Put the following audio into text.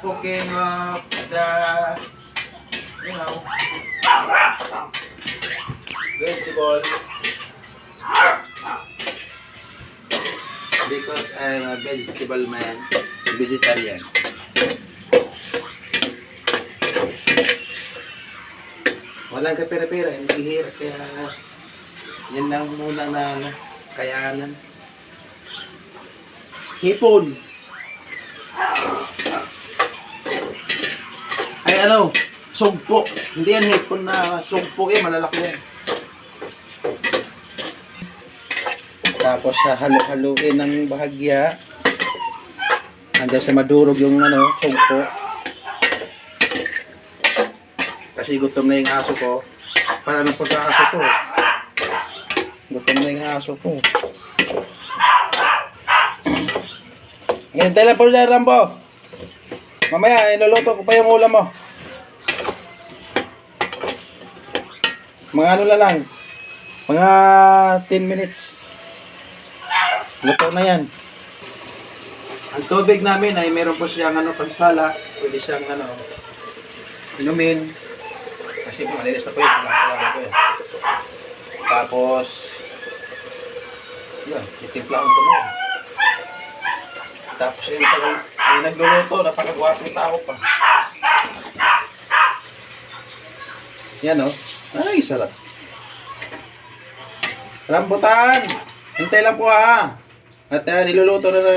cooking of the, you know, vegetable. Because I'm a vegetable man, vegetarian. Walang kapira-pira, hindi hirap kaya yan lang muna na kayanan. Hipon. Ano, sugpo. Hindi yan hipon na sugpo eh, malalaki yan. Tapos sa halo-haluin ng bahagya. Hanggang sa madurog yung ano, sugpo. Kasi gutom na yung aso ko. Para ng pagkaaso ko. Gutom na yung aso ko. Hintay lang po Rambo. Mamaya, inuluto ko pa yung ulam mo. Mga ano na lang. Mga 10 minutes. Luto na yan. Ang tubig namin ay meron po siyang ano, pansala. Pwede siyang ano, inumin. Kasi malinis na po yun. Ko yun. Tapos, yun, titimplahan ko na. Tapos yun, yung, yung nagluluto, napakagwapong tao pa. Yan o. Ay, sarap. Rambutan! Hintay lang po ha. At uh, niluluto na na